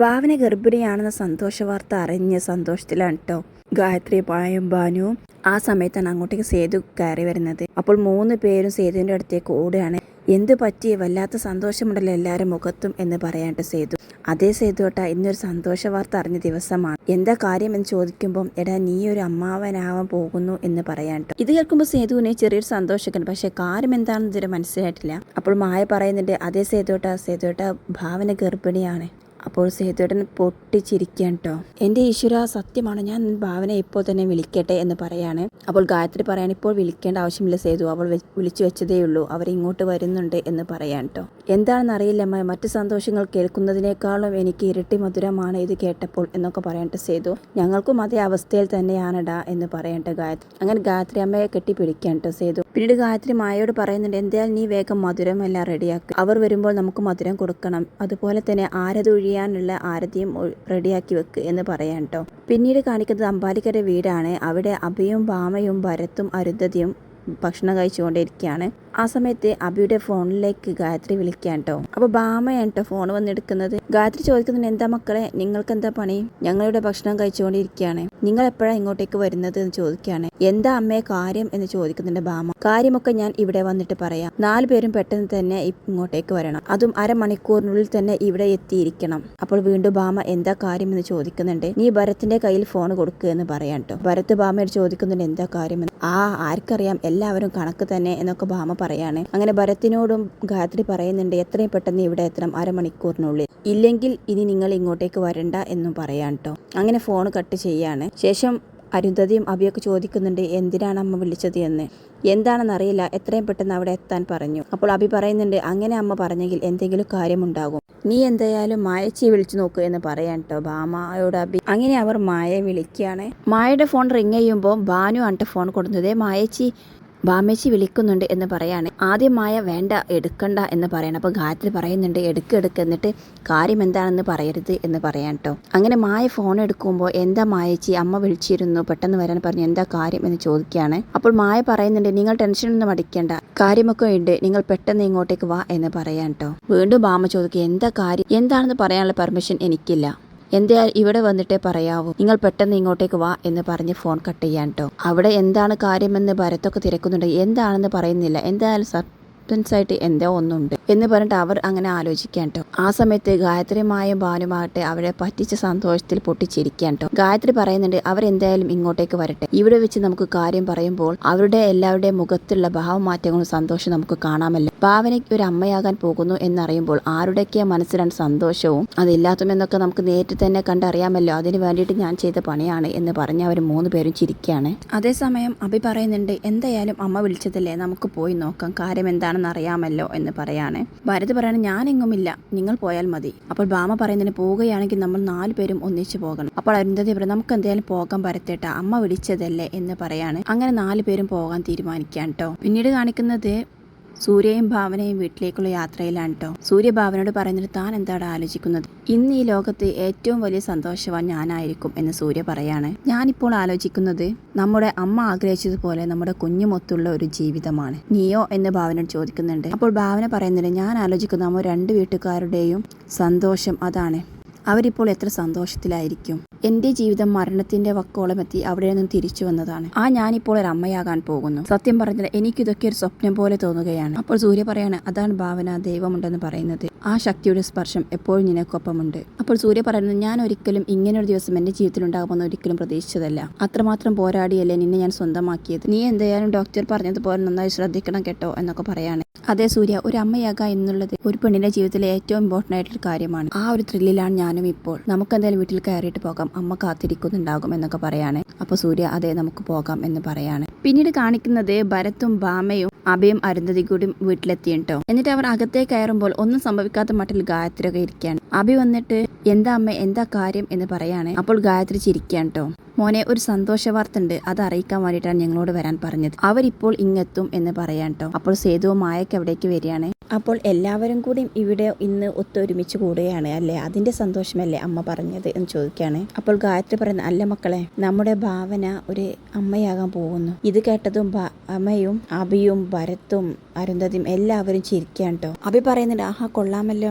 ഭാവന ഗർഭിണിയാണെന്ന സന്തോഷ വാർത്ത അറിഞ്ഞ സന്തോഷത്തിലാണ് കേട്ടോ ഗായത്രി പായും ഭാനുവും ആ സമയത്താണ് അങ്ങോട്ടേക്ക് സേതു കയറി വരുന്നത്. അപ്പോൾ മൂന്ന് പേരും സേതുവിന്റെ അടുത്തേക്ക് ഓടുകയാണ്. എന്ത് പറ്റി? വല്ലാത്ത സന്തോഷമുണ്ടല്ലോ എല്ലാവരും മുഖത്തും എന്ന് പറയാണ്ട് സേതു. അതേ സേതുവട്ട ഇന്നൊരു സന്തോഷ വാർത്ത അറിഞ്ഞ ദിവസമാണ്. എന്താ കാര്യം എന്ന് ചോദിക്കുമ്പോൾ എടാ നീ ഒരു അമ്മാവനാവാൻ പോകുന്നു എന്ന് പറയാണ്ട് ഇത് കേൾക്കുമ്പോൾ സേതുവിന് ചെറിയൊരു സന്തോഷമൊക്കെ പക്ഷെ കാര്യം എന്താണെന്ന് ഇതുവരെ മനസ്സിലായിട്ടില്ല. അപ്പോൾ മായ പറയുന്നുണ്ട് അതേ സേതുവട്ട സേതുവട്ട ഭാവന ഗർഭിണിയാണ്. അപ്പോൾ സേതുവേട്ടൻ പൊട്ടിച്ചിരിക്കാൻ കേട്ടോ. എന്റെ ഈശ്വര സത്യമാണ്. ഞാൻ ഭാവന ഇപ്പോൾ തന്നെ വിളിക്കട്ടെ എന്ന് പറയാണ്. അപ്പോൾ ഗായത്രി പറയാൻ ഇപ്പോൾ വിളിക്കേണ്ട ആവശ്യമില്ല സേതു. അവൾ വിളിച്ചു വെച്ചതേ ഉള്ളൂ. അവർ ഇങ്ങോട്ട് വരുന്നുണ്ട് എന്ന് പറയാൻ കേട്ടോ. എന്താണെന്ന് അറിയില്ലമ്മ മറ്റ് സന്തോഷങ്ങൾ കേൾക്കുന്നതിനേക്കാളും എനിക്ക് ഇരട്ടി മധുരമാണ് ഇത് കേട്ടപ്പോൾ എന്നൊക്കെ പറയട്ടെ സേതു. ഞങ്ങൾക്കും അതേ അവസ്ഥയിൽ തന്നെയാണടാ എന്ന് പറയട്ടെ ഗായത്രി. അങ്ങനെ ഗായത്രി അമ്മയെ കെട്ടിപ്പിടിക്കാൻ കേട്ടോ സേതു. പിന്നീട് ഗായത്രി മായയോട് പറയുന്നുണ്ട് എന്തായാലും നീ വേഗം മധുരം മധുരമെല്ലാം റെഡിയാക്കുക അവർ വരുമ്പോൾ നമുക്ക് മധുരം കൊടുക്കണം. അതുപോലെ തന്നെ ആരത് ഒഴിയാനുള്ള ആരതിയും റെഡിയാക്കി വെക്ക് എന്ന് പറയാൻ കേട്ടോ പിന്നീട് കാണിക്കുന്നത് അമ്പാലിക്കര വീടാണ്. അവിടെ അഭയും ഭാമയും ഭരത്തും അരുന്ധതിയും ഭക്ഷണം കഴിച്ചുകൊണ്ടിരിക്കുകയാണ്. ആ സമയത്ത് അബിയുടെ ഫോണിലേക്ക് ഗായത്രി വിളിക്കാൻ കേട്ടോ. അപ്പൊ ബാമയാണ് കേട്ടോ ഫോൺ വന്നെടുക്കുന്നത്. ഗായത്രി ചോദിക്കുന്നുണ്ട് എന്താ മക്കളെ നിങ്ങൾക്ക് എന്താ പണി? ഞങ്ങളിവിടെ ഭക്ഷണം കഴിച്ചുകൊണ്ടിരിക്കുകയാണ്. നിങ്ങൾ എപ്പോഴാണ് ഇങ്ങോട്ടേക്ക് വരുന്നത്? എന്ന് ചോദിക്കുകയാണ്. എന്താ അമ്മയെ കാര്യം? എന്ന് ചോദിക്കുന്നുണ്ട് ബാമ. കാര്യമൊക്കെ ഞാൻ ഇവിടെ വന്നിട്ട് പറയാം. നാല് പേരും പെട്ടെന്ന് തന്നെ ഇങ്ങോട്ടേക്ക് വരണം. അതും അരമണിക്കൂറിനുള്ളിൽ തന്നെ ഇവിടെ എത്തിയിരിക്കണം. അപ്പോൾ വീണ്ടും ബാമ എന്താ കാര്യം? എന്ന് ചോദിക്കുന്നുണ്ട്. നീ ഭരത്തിന്റെ കയ്യിൽ ഫോൺ കൊടുക്കുക എന്ന് പറയാം കേട്ടോ. ഭരത് ബാമയോട് ചോദിക്കുന്നുണ്ട് എന്താ കാര്യം? ആ ആർക്കറിയാം. എല്ലാവരും കണക്ക് തന്നെ എന്നൊക്കെ ഭാമ പറയാണ്. അങ്ങനെ ഭരത്തിനോടും ഗായത്രി പറയുന്നുണ്ട് എത്രയും പെട്ടെന്ന് ഇവിടെ എത്തണം അരമണിക്കൂറിനുള്ളിൽ. ഇല്ലെങ്കിൽ ഇനി നിങ്ങൾ ഇങ്ങോട്ടേക്ക് വരണ്ട എന്നും പറയാൻ കേട്ടോ അങ്ങനെ ഫോൺ കട്ട് ചെയ്യാണ്. ശേഷം അരുന്ധതിയും അഭിയൊക്കെ ചോദിക്കുന്നുണ്ട് എന്തിനാണ് അമ്മ വിളിച്ചത് എന്ന്? എന്താണെന്നറിയില്ല എത്രയും പെട്ടെന്ന് അവിടെ എത്താൻ പറഞ്ഞു. അപ്പോൾ അഭി പറയുന്നുണ്ട് അങ്ങനെ അമ്മ പറഞ്ഞെങ്കിൽ എന്തെങ്കിലും കാര്യമുണ്ടാകും. നീ എന്തായാലും മായച്ചി വിളിച്ചു നോക്ക് എന്ന് പറയാൻ കേട്ടോ ഭാമയോട് അഭി അങ്ങനെ അവർ മായയെ വിളിക്കുകയാണ്. മായയുടെ ഫോൺ റിങ് ചെയ്യുമ്പോൾ ബാനു ആണ് ഫോൺ കൊടുത്തത് മായച്ചി ബാമേച്ചി വിളിക്കുന്നുണ്ട് എന്ന് പറയാണ്. ആദ്യമായ വേണ്ട എടുക്കണ്ട എന്ന് പറയണം. അപ്പോൾ ഗായത്രി പറയുന്നുണ്ട് എടുക്ക് എടുക്ക് എന്നിട്ട് കാര്യം എന്താണെന്ന് പറയരുത് എന്ന് പറയാൻ കേട്ടോ അങ്ങനെ മായ ഫോൺ എടുക്കുമ്പോൾ എന്താ മായച്ചി അമ്മ വിളിച്ചിരുന്നു പെട്ടെന്ന് വരാൻ പറഞ്ഞു എന്താ കാര്യം എന്ന് ചോദിക്കുകയാണ്. അപ്പോൾ മായ പറയുന്നുണ്ട് നിങ്ങൾ ടെൻഷനൊന്നും അടിക്കേണ്ട. കാര്യമൊക്കെ ഉണ്ട്. നിങ്ങൾ പെട്ടെന്ന് ഇങ്ങോട്ടേക്ക് വാ എന്ന് പറയാൻ കേട്ടോ വീണ്ടും ബാമ ചോദിക്കുക എന്താ കാര്യം? എന്താണെന്ന് പറയാനുള്ള പെർമിഷൻ എനിക്കില്ല. എന്തായാലും ഇവിടെ വന്നിട്ടേ പറയാവൂ? നിങ്ങൾ പെട്ടെന്ന് ഇങ്ങോട്ടേക്ക് വാ എന്ന് പറഞ്ഞ് ഫോൺ കട്ട് ചെയ്യാൻ കേട്ടോ അവിടെ എന്താണ് കാര്യമെന്ന് ഭരത്തൊക്കെ തിരക്കുന്നുണ്ട്. എന്താണെന്ന് പറയുന്നില്ല. എന്തായാലും സസ്പെൻസ് ആയിട്ട് എന്തോ ഒന്നുണ്ട് എന്ന് പറഞ്ഞിട്ട് അവർ അങ്ങനെ ആലോചിക്കാൻ കേട്ടോ ആ സമയത്ത് ഗായത്രിയുമായും ഭാനുമാകട്ടെ അവരെ പറ്റിച്ച സന്തോഷത്തിൽ പൊട്ടിച്ചിരിക്കാൻ കേട്ടോ ഗായത്രി പറയുന്നുണ്ട് അവരെന്തായാലും ഇങ്ങോട്ടേക്ക് വരട്ടെ. ഇവിടെ വെച്ച് നമുക്ക് കാര്യം പറയുമ്പോൾ അവരുടെ എല്ലാവരുടെയും മുഖത്തുള്ള ഭാവമാറ്റങ്ങളും സന്തോഷം നമുക്ക് കാണാമല്ലോ. ഭാവനയ്ക്ക് ഒരു അമ്മയാകാൻ പോകുന്നു എന്നറിയുമ്പോൾ ആരുടെയൊക്കെ മനസ്സിലാണ് സന്തോഷവും അതില്ലാത്തുമെന്നൊക്കെ നമുക്ക് നേരിട്ട് തന്നെ കണ്ടറിയാമല്ലോ. അതിന് വേണ്ടിയിട്ട് ഞാൻ ചെയ്ത പണിയാണ് എന്ന് പറഞ്ഞ് അവർ മൂന്ന് പേരും ചിരിക്കുകയാണ്. അതേസമയം അഭി പറയുന്നുണ്ട് എന്തായാലും അമ്മ വിളിച്ചതല്ലേ? നമുക്ക് പോയി നോക്കാം. കാര്യം എന്താണെന്ന് അറിയാമല്ലോ എന്ന് പറയാണ്. ഭരത് പറയാണ് ഞാനെങ്ങുമില്ല. നിങ്ങൾ പോയാൽ മതി. അപ്പോൾ ഭാമ പറയുന്നതിന് പോവുകയാണെങ്കിൽ നമ്മൾ നാല് പേരും ഒന്നിച്ചു പോകണം. അപ്പോൾ അരുന്ധതി പറയും നമുക്ക് എന്തായാലും പോകാൻ പരത്തേട്ട അമ്മ വിളിച്ചതല്ലേ എന്ന് പറയാണ്. അങ്ങനെ നാല് പേരും പോകാൻ തീരുമാനിക്കാൻ കേട്ടോ പിന്നീട് കാണിക്കുന്നത് സൂര്യയും ഭാവനയും വീട്ടിലേക്കുള്ള യാത്രയിലാണ് കേട്ടോ സൂര്യ ഭാവനയോട് പറയുന്നത് താൻ എന്താണ് ആലോചിക്കുന്നത്? ഇന്ന് ഈ ലോകത്ത് ഏറ്റവും വലിയ സന്തോഷവാൻ ഞാനായിരിക്കും എന്ന് സൂര്യ പറയാണ്. ഞാനിപ്പോൾ ആലോചിക്കുന്നത് നമ്മുടെ അമ്മ ആഗ്രഹിച്ചതുപോലെ നമ്മുടെ കുഞ്ഞുമൊത്തുള്ള ഒരു ജീവിതമാണ്. നീയോ എന്ന് ഭാവനയോട് ചോദിക്കുന്നുണ്ട്. അപ്പോൾ ഭാവന പറയുന്നത് ഞാൻ ആലോചിക്കുന്ന നമ്മൾ രണ്ട് വീട്ടുകാരുടെയും സന്തോഷം അതാണ്. അവരിപ്പോൾ എത്ര സന്തോഷത്തിലായിരിക്കും? എന്റെ ജീവിതം മരണത്തിന്റെ വക്കോളം എത്തി അവിടെ നിന്നും തിരിച്ചു വന്നതാണ്. ആ ഞാനിപ്പോൾ ഒരു അമ്മയാകാൻ പോകുന്നു. സത്യം പറഞ്ഞാൽ എനിക്കിതൊക്കെ ഒരു സ്വപ്നം പോലെ തോന്നുകയാണ്. അപ്പോൾ സൂര്യ പറയാണ് അതാണ് ഭാവന ദൈവമുണ്ടെന്ന് പറയുന്നത്. ആ ശക്തിയുടെ സ്പർശം എപ്പോഴും നിനക്കൊപ്പമുണ്ട്. അപ്പോൾ സൂര്യ പറയുന്നത് ഞാൻ ഒരിക്കലും ഇങ്ങനൊരു ദിവസം എന്റെ ജീവിതത്തിൽ ഉണ്ടാകുമെന്ന് ഒരിക്കലും പ്രതീക്ഷിച്ചതല്ല. അത്രമാത്രം പോരാടിയല്ലേ നിന്നെ ഞാൻ സ്വന്തമാക്കിയത്. നീ എന്തായാലും ഡോക്ടർ പറഞ്ഞതുപോലെ നന്നായി ശ്രദ്ധിക്കണം കേട്ടോ എന്നൊക്കെ പറയാണ്. അതെ സൂര്യ ഒരു അമ്മയാക എന്നുള്ളത് ഒരു പെണ്ണിന്റെ ജീവിതത്തിലെ ഏറ്റവും ഇമ്പോർട്ടന്റ് ആയിട്ടൊരു കാര്യമാണ്. ആ ഒരു ത്രില്ലിലാണ് ഞാനും ഇപ്പോൾ. നമുക്ക് എന്തായാലും വീട്ടിൽ കയറിയിട്ട് പോകാം. അമ്മ കാത്തിരിക്കുന്നുണ്ടാകും എന്നൊക്കെ പറയാണ്. അപ്പോൾ സൂര്യ അതെ നമുക്ക് പോകാം എന്ന് പറയാണ്. പിന്നീട് കാണിക്കുന്നത് ഭരത്തും ഭാമയും അഭയും അരുന്ധതി കൂടി വീട്ടിലെത്തിയിട്ടോ. എന്നിട്ട് അവർ അകത്തേ കയറുമ്പോൾ ഒന്നും സംഭവിക്കാത്ത മട്ടിൽ ഗായത്രി ഒക്കെ ഇരിക്കുകയാണ്. അഭി വന്നിട്ട് എന്താ അമ്മ എന്താ കാര്യം? എന്ന് പറയാണ്. അപ്പോൾ ഗായത്രി ചിരിക്കുകയാണ് കേട്ടോ മോനെ ഒരു സന്തോഷ വാർത്ത ഉണ്ട്. അത് അറിയിക്കാൻ വേണ്ടിയിട്ടാണ് ഞങ്ങളോട് വരാൻ പറഞ്ഞത്. അവരിപ്പോൾ ഇങ്ങെത്തും എന്ന് പറയാൻ കേട്ടോ അപ്പോൾ സേതുവും മായക്ക് അവിടേക്ക് വരികയാണ്. അപ്പോൾ എല്ലാവരും കൂടി ഇവിടെ ഇന്ന് ഒത്തൊരുമിച്ച് കൂടുകയാണ് അല്ലേ? അതിന്റെ സന്തോഷമല്ലേ അമ്മ പറഞ്ഞത് എന്ന് ചോദിക്കുകയാണ്. അപ്പോൾ ഗായത്രി പറയുന്നത് അല്ല മക്കളെ നമ്മുടെ ഭാവന ഒരു അമ്മയാകാൻ പോകുന്നു. ഇത് കേട്ടതും അമ്മയും അഭിയും ഭരത്തും അരുന്ധതിയും എല്ലാവരും ചിരിക്കുകയാണ് കേട്ടോ അഭി പറയുന്നുണ്ട് ആഹാ കൊള്ളാമല്ലോ.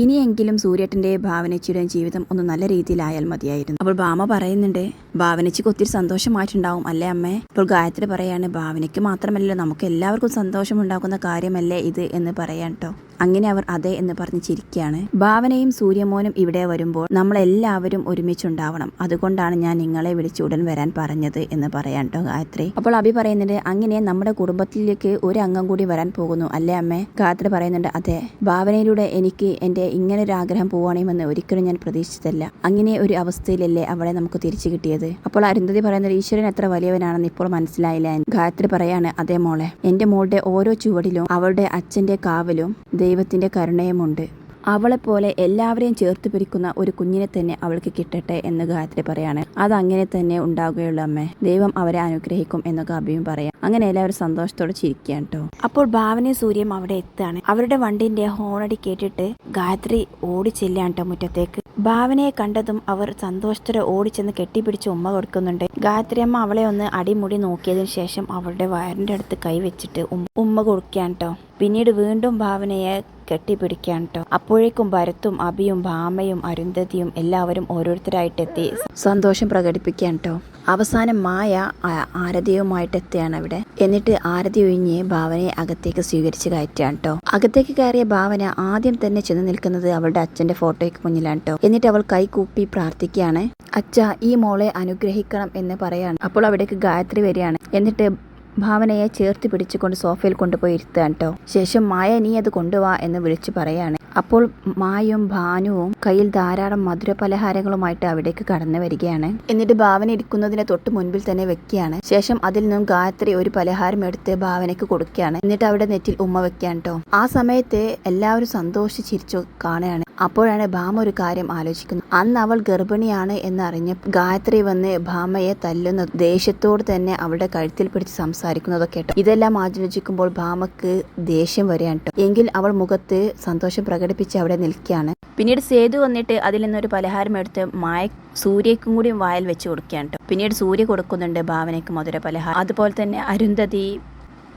ഇനിയെങ്കിലും സൂര്യട്ടന്റെ ഭാവനച്ചിയുടെയും ജീവിതം ഒന്ന് നല്ല രീതിയിലായാൽ മതിയായിരുന്നു. അപ്പോൾ ഭാമ പറയുന്നുണ്ട് ഭാവനച്ചിക്ക് ഒത്തിരി സന്തോഷമായിട്ടുണ്ടാവും അല്ലേ അമ്മേ? ഇപ്പോൾ ഗായത്രി പറയാണ് ഭാവനയ്ക്ക് മാത്രമല്ലല്ലോ നമുക്ക് എല്ലാവർക്കും സന്തോഷമുണ്ടാക്കുന്ന കാര്യമല്ലേ ഇത്? എന്ന് പറയാൻ കേട്ടോ അങ്ങനെ അവർ അതെ എന്ന് പറഞ്ഞ് ചിരിക്കുകയാണ് ഭാവനയും സൂര്യമോനും ഇവിടെ വരുമ്പോൾ നമ്മളെല്ലാവരും ഒരുമിച്ചുണ്ടാവണം. അതുകൊണ്ടാണ് ഞാൻ നിങ്ങളെ വിളിച്ച് ഉടൻ വരാൻ പറഞ്ഞത് എന്ന് പറയാൻ കേട്ടോ ഗായത്രി. അപ്പോൾ അഭി പറയുന്നുണ്ട് അങ്ങനെ നമ്മുടെ കുടുംബത്തിലേക്ക് ഒരു അംഗം കൂടി വരാൻ പോകുന്നു അല്ലേ അമ്മേ? ഗായത്രി പറയുന്നുണ്ട് അതെ ഭാവനയിലൂടെ എനിക്ക് എന്റെ ഇങ്ങനെ ഒരു ആഗ്രഹം പോവുകയാണെന്ന് ഒരിക്കലും ഞാൻ പ്രതീക്ഷിച്ചതല്ല. അങ്ങനെ ഒരു അവസ്ഥയിലല്ലേ അവളെ നമുക്ക് തിരിച്ചു കിട്ടിയത്? അപ്പോൾ അരുന്ധതി പറയുന്നത് ഈശ്വരൻ എത്ര വലിയവനാണെന്ന് ഇപ്പോൾ മനസ്സിലായില്ല ഗായത്രി പറയാണ് അതേ മോളെ എന്റെ മോളുടെ ഓരോ ചുവടിലും അവളുടെ അച്ഛന്റെ കാവലും ദൈവത്തിന്റെ കരുണയുമുണ്ട്. അവളെപ്പോലെ എല്ലാവരെയും ചേർത്ത് പിരിക്കുന്ന ഒരു കുഞ്ഞിനെ തന്നെ അവൾക്ക് കിട്ടട്ടെ എന്ന് ഗായത്രി പറയാണ്. അത് അങ്ങനെ തന്നെ ഉണ്ടാകുകയുള്ളൂ അമ്മേ. ദൈവം അവരെ അനുഗ്രഹിക്കും എന്നൊക്കെ അഭിയും പറയാം. അങ്ങനെ എല്ലാവരും സന്തോഷത്തോടെ ചിരിക്കുകയാണ് കേട്ടോ. അപ്പോൾ ഭാവനയും സൂര്യം അവിടെ എത്തുകയാണ്. അവരുടെ വണ്ടിന്റെ ഹോണടി കേട്ടിട്ട് ഗായത്രി ഓടി ചെല്ലാണ് കേട്ടോ മുറ്റത്തേക്ക്. ഭാവനയെ കണ്ടതും അവർ സന്തോഷത്തോടെ ഓടിച്ചെന്ന് കെട്ടിപ്പിടിച്ച് ഉമ്മ കൊടുക്കുന്നുണ്ട്. ഗായത്രി അമ്മ അവളെ ഒന്ന് അടിമുടി നോക്കിയതിന് ശേഷം അവളുടെ വയറിന്റെ അടുത്ത് കൈവച്ചിട്ട് ഉമ്മ കൊടുക്കാൻ കേട്ടോ പിന്നീട് വീണ്ടും ഭാവനയെ കെട്ടിപ്പിടിക്കാൻ കേട്ടോ അപ്പോഴേക്കും ഭരത്തും അഭിയും ഭാമയും അരുന്ധതിയും എല്ലാവരും ഓരോരുത്തരായിട്ടെത്തി സന്തോഷം പ്രകടിപ്പിക്കാൻ കേട്ടോ അവസാനം മായ ആരതിയുമായിട്ടെത്തിയാണ് അവിടെ. എന്നിട്ട് ആരതി ഒഴിഞ്ഞ് ഭാവനയെ അകത്തേക്ക് സ്വീകരിച്ച് കയറ്റുകയാണ് കേട്ടോ അകത്തേക്ക് കയറിയ ഭാവന ആദ്യം തന്നെ ചെന്ന് നിൽക്കുന്നത് അവളുടെ അച്ഛന്റെ ഫോട്ടോയ്ക്ക് മുന്നിലാണ് കേട്ടോ എന്നിട്ട് അവൾ കൈകൂപ്പി പ്രാർത്ഥിക്കുകയാണ്. അച്ഛ ഈ മോളെ അനുഗ്രഹിക്കണം എന്ന് പറയാണ്. അപ്പോൾ അവിടേക്ക് ഗായത്രി വരികയാണ്. എന്നിട്ട് ഭാവനയെ ചേർത്ത് പിടിച്ചുകൊണ്ട് സോഫയിൽ കൊണ്ടുപോയി ഇരുത്തുകയാണ് കേട്ടോ ശേഷം മായ നീ അത് കൊണ്ടുവാ എന്ന് വിളിച്ചു പറയാണ്. അപ്പോൾ മായും ഭാനുവും കയ്യിൽ ധാരാളം മധുര പലഹാരങ്ങളുമായിട്ട് അവിടേക്ക് കടന്നു വരികയാണ്. എന്നിട്ട് ഭാവന ഇരിക്കുന്നതിന് തൊട്ട് മുൻപിൽ തന്നെ വെക്കുകയാണ്. ശേഷം അതിൽ നിന്നും ഗായത്രി ഒരു പലഹാരം എടുത്ത് ഭാവനയ്ക്ക് കൊടുക്കുകയാണ്. എന്നിട്ട് അവിടെ നെറ്റിൽ ഉമ്മ വെക്കാൻ കേട്ടോ ആ സമയത്ത് എല്ലാവരും സന്തോഷിച്ചിരിച്ചു കാണുകയാണ്. അപ്പോഴാണ് ഭാമ ഒരു കാര്യം ആലോചിക്കുന്നത്. അന്ന് അവൾ ഗർഭിണിയാണ് എന്നറിഞ്ഞ് ഗായത്രി വന്ന് ഭാമയെ തല്ലുന്ന ദേഷ്യത്തോട് തന്നെ അവളുടെ കഴുത്തിൽ പിടിച്ച് സംസാരിക്കുന്നതൊക്കെ കേട്ടോ. ഇതെല്ലാം ആലോചിക്കുമ്പോൾ ഭാമക്ക് ദേഷ്യം വരികയാണ് കേട്ടോ. എങ്കിൽ അവൾ മുഖത്ത് സന്തോഷം പ്രകടിപ്പിച്ച് അവിടെ നിൽക്കുകയാണ്. പിന്നീട് സേതു വന്നിട്ട് അതിൽ നിന്നൊരു പലഹാരം എടുത്ത് മായ സൂര്യക്കും കൂടി വായിൽ വെച്ച് കൊടുക്കുകയാണ് കേട്ടോ. പിന്നീട് സൂര്യ കൊടുക്കുന്നുണ്ട് ഭാവനയ്ക്ക് മധുര പലഹാരം. അതുപോലെ തന്നെ അരുന്ധതി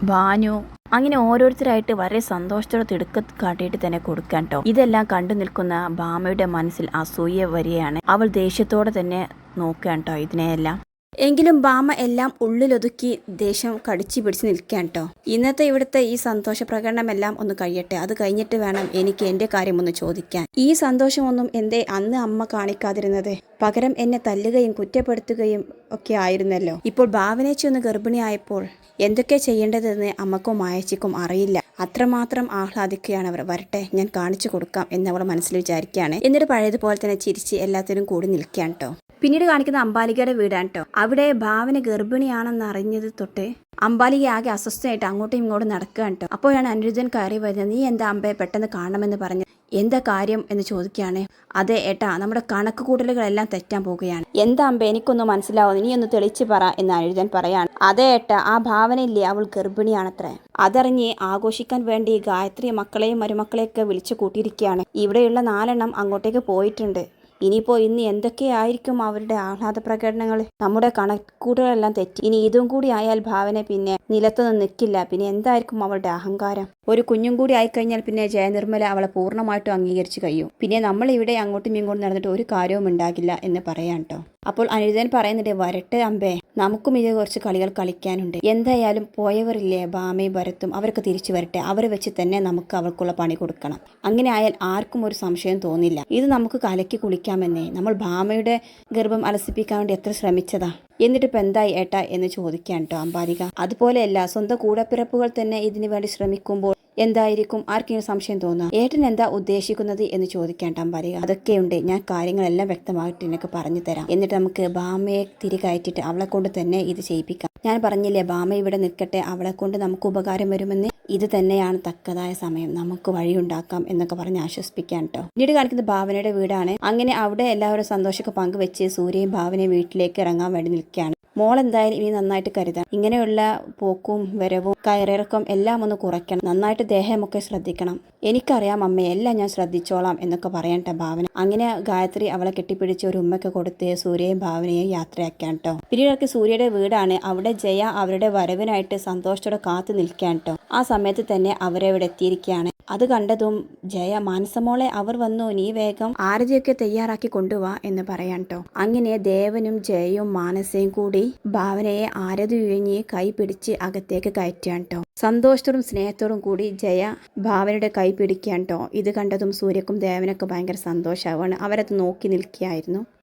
ഭാനു അങ്ങനെ ഓരോരുത്തരായിട്ട് വളരെ സന്തോഷത്തോടെ തിടുക്ക കാട്ടിയിട്ട് തന്നെ കൊടുക്കാൻ കേട്ടോ ഇതെല്ലാം കണ്ടു നിൽക്കുന്ന ഭാമയുടെ മനസ്സിൽ അസൂയ വരികയാണ്. അവൾ ദേഷ്യത്തോടെ തന്നെ നോക്കുകയാണ് കേട്ടോ ഇതിനെയെല്ലാം. എങ്കിലും ബാമ എല്ലാം ഉള്ളിലൊതുക്കി ദേഷ്യം കടിച്ചു പിടിച്ച് നിൽക്കാൻ കേട്ടോ. ഇന്നത്തെ ഇവിടുത്തെ ഈ സന്തോഷ പ്രകടനമെല്ലാം ഒന്ന് കഴിയട്ടെ. അത് കഴിഞ്ഞിട്ട് വേണം എനിക്ക് എന്റെ കാര്യം ഒന്ന് ചോദിക്കാൻ. ഈ സന്തോഷമൊന്നും എന്തേ അന്ന് അമ്മ കാണിക്കാതിരുന്നത്. പകരം എന്നെ തല്ലുകയും കുറ്റപ്പെടുത്തുകയും ഒക്കെ ആയിരുന്നല്ലോ. ഇപ്പോൾ ഭാവനേച്ചി ഒന്ന് ഗർഭിണിയായപ്പോൾ എന്തൊക്കെ ചെയ്യേണ്ടതെന്ന് അമ്മക്കും മായച്ചിക്കും അറിയില്ല. അത്രമാത്രം ആഹ്ലാദിക്കുകയാണ് അവർ. വരട്ടെ ഞാൻ കാണിച്ചു കൊടുക്കാം എന്നവൾ മനസ്സിൽ വിചാരിക്കുകയാണ്. എന്നിട്ട് പഴയതുപോലെ തന്നെ ചിരിച്ച് എല്ലാത്തിനും കൂടി നിൽക്കുകയാണ് കേട്ടോ. പിന്നീട് കാണിക്കുന്ന അമ്പാലികയുടെ വീടാണ് കേട്ടോ അവിടെ ഭാവന ഗർഭിണിയാണെന്ന് അറിഞ്ഞത് തൊട്ട് അമ്പാലിക ആകെ അസ്വസ്ഥയായിട്ട് അങ്ങോട്ടും ഇങ്ങോട്ടും നടക്കുകയാണ് കേട്ടോ അപ്പോഴാണ് അനിരുദ്ധൻ കയറി വരുന്നത് നീ എന്താ അമ്പയെ പെട്ടെന്ന് കാണണമെന്ന് പറഞ്ഞു? എന്താ കാര്യം? എന്ന് ചോദിക്കുകയാണ്. അതെ ഏട്ടാ നമ്മുടെ കണക്ക് കൂട്ടലുകളെല്ലാം തെറ്റാൻ പോവുകയാണ്. എന്താ അമ്പ എനിക്കൊന്നും മനസ്സിലാവുന്നു നീ ഒന്ന് തെളിച്ച് പറ എന്ന് അനിരുദ്ധൻ പറയാണ്. അതെ ഏട്ടാ ആ ഭാവനയില്ലേ അവൾ ഗർഭിണിയാണത്രേ. അതറിഞ്ഞ് ആഘോഷിക്കാൻ വേണ്ടി ഗായത്രി മക്കളെയും മരുമക്കളെയൊക്കെ വിളിച്ചു കൂട്ടിയിരിക്കുകയാണ്. ഇവിടെയുള്ള നാലെണ്ണം അങ്ങോട്ടേക്ക് പോയിട്ടുണ്ട്. ഇനിയിപ്പോൾ ഇന്ന് എന്തൊക്കെയായിരിക്കും അവരുടെ ആഹ്ലാദ പ്രകടനങ്ങൾ നമ്മുടെ കണക്കൂട്ടുകളെല്ലാം തെറ്റി. ഇനി ഇതും കൂടി ആയാൽ ഭാവന പിന്നെ നിലത്തൊന്നും നിൽക്കില്ല. പിന്നെ എന്തായിരിക്കും അവളുടെ അഹങ്കാരം? ഒരു കുഞ്ഞും കൂടി ആയിക്കഴിഞ്ഞാൽ പിന്നെ ജയനിർമ്മല അവളെ പൂർണമായിട്ടും അംഗീകരിച്ച് കഴിയും. പിന്നെ നമ്മൾ ഇവിടെ അങ്ങോട്ടും ഇങ്ങോട്ടും നടന്നിട്ട് ഒരു കാര്യവും ഉണ്ടാകില്ല എന്ന് പറയാം കേട്ടോ. അപ്പോൾ അനിരുദ്ധൻ പറയുന്നുണ്ട് വരട്ടെ അമ്പേ നമുക്കും ഇത് കുറച്ച് കളികൾ കളിക്കാനുണ്ട്. എന്തായാലും പോയവരില്ലേ ഭാമയും ഭരത്തും അവരൊക്കെ തിരിച്ചു വരട്ടെ. അവരെ വെച്ച് തന്നെ നമുക്ക് അവൾക്കുള്ള പണി കൊടുക്കണം. അങ്ങനെ ആയാൽ ആർക്കും ഒരു സംശയം തോന്നില്ല. ഇത് നമുക്ക് കലക്കി കുളിക്കാമെന്നേ. നമ്മൾ ഭാമയുടെ ഗർഭം അലസിപ്പിക്കാൻ വേണ്ടി എത്ര ശ്രമിച്ചതാ? എന്നിട്ട് ഇപ്പം എന്തായി ഏട്ടാ എന്ന് ചോദിക്കാൻ കേട്ടോ അമ്പാലിക അതുപോലെയല്ല സ്വന്തം കൂടപ്പിറപ്പുകൾ തന്നെ ഇതിനു വേണ്ടി ശ്രമിക്കുമ്പോൾ എന്തായിരിക്കും? ആർക്കെങ്കിലും സംശയം തോന്നുക ഏട്ടൻ എന്താ ഉദ്ദേശിക്കുന്നത് എന്ന് ചോദിക്കാൻ വരിക. അതൊക്കെയുണ്ട്. ഞാൻ കാര്യങ്ങളെല്ലാം വ്യക്തമായിട്ട് നിനക്ക് പറഞ്ഞു തരാം. എന്നിട്ട് നമുക്ക് ബാമയെ തിരികയറ്റിട്ട് അവളെ കൊണ്ട് തന്നെ ഇത് ചെയ്യിപ്പിക്കാം. ഞാൻ പറഞ്ഞില്ലേ ബാമ ഇവിടെ നിൽക്കട്ടെ. അവളെ കൊണ്ട് നമുക്ക് ഉപകാരം വരുമെന്ന്. ഇത് തന്നെയാണ് തക്കതായ സമയം. നമുക്ക് വഴിയുണ്ടാക്കാം എന്നൊക്കെ പറഞ്ഞ് ആശ്വസിപ്പിക്കാൻ കേട്ടോ പിന്നീട് കാണിക്കുന്നത് ഭാവനയുടെ വീടാണ്. അങ്ങനെ അവിടെ എല്ലാവരും സന്തോഷമൊക്കെ പങ്കുവെച്ച് സൂര്യയും ഭാവനയും വീട്ടിലേക്ക് ഇറങ്ങാൻ വേണ്ടി നിൽക്കുകയാണ്. മോൾ എന്തായാലും ഇനി നന്നായിട്ട് കരുതാം. ഇങ്ങനെയുള്ള പോക്കും വരവും കയറിറക്കം എല്ലാം ഒന്ന് കുറയ്ക്കണം. നന്നായിട്ട് ദേഹമൊക്കെ ശ്രദ്ധിക്കണം. എനിക്കറിയാം അമ്മ എല്ലാം ഞാൻ ശ്രദ്ധിച്ചോളാം എന്നൊക്കെ പറയട്ടെ ഭാവന. അങ്ങനെ ഗായത്രി അവളെ കെട്ടിപ്പിടിച്ച് ഒരു ഉമ്മയൊക്കെ കൊടുത്ത് സൂര്യയും ഭാവനയും യാത്രയാക്കാൻ കേട്ടോ പിന്നീടൊക്കെ സൂര്യയുടെ വീടാണ്. അവിടെ ജയ അവരുടെ വരവിനായിട്ട് സന്തോഷത്തോടെ കാത്തു നിൽക്കാൻ കേട്ടോ ആ സമയത്ത് തന്നെ അവരവിടെ എത്തിയിരിക്കുകയാണ്. അത് കണ്ടതും ജയ മാനസമോളെ അവർ വന്നു. നീ വേഗം ആരതിയൊക്കെ തയ്യാറാക്കി കൊണ്ടുവാ എന്ന് പറയാൻ ട്ടോ. അങ്ങനെ ദേവനും ജയയും മാനസയും കൂടി ഭാവനയെ ആരതി ഉഴിഞ്ഞ് കൈ പിടിച്ച് അകത്തേക്ക് കയറ്റുകയാണ് ട്ടോ. സന്തോഷത്തോടും സ്നേഹത്തോടും കൂടി ജയ ഭാവനയുടെ കൈ പിടിക്കാൻ ട്ടോ. ഇത് കണ്ടതും സൂര്യക്കും ദേവനൊക്കെ ഭയങ്കര സന്തോഷമാവാണ് അവരത് നോക്കി നിൽക്കുകയായിരുന്നു.